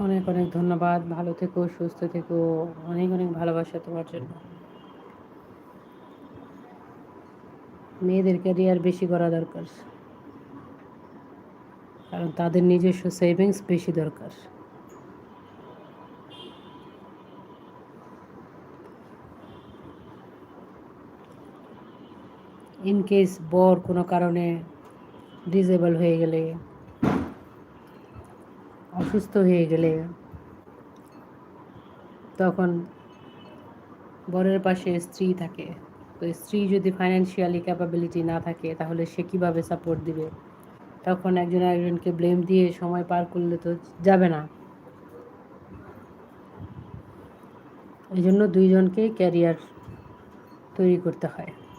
অনেক অনেক ধন্যবাদ। ভালো থেকো, সুস্থ থেকো। অনেক অনেক ভালোবাসা তোমার জন্য। মেয়েদের ক্যারিয়ার বেশি করা দরকার। কারণ তাদের নিজস্ব সেভিংস বেশি দরকার। ইন কেস বর কোনো কারণে ডিজেবল হয়ে গেলে অসুস্থ হয়ে গেলে তখন বরের পাশে স্ত্রী থাকে। তো স্ত্রী যদি ফাইন্যান্সিয়ালি ক্যাপাবিলিটি না থাকে, তাহলে সে কীভাবে সাপোর্ট দিবে? তখন একজন একজনকে ব্লেম দিয়ে সময় পার করলে তো যাবে না। এই জন্য দুইজনকেই ক্যারিয়ার তৈরি করতে হয়।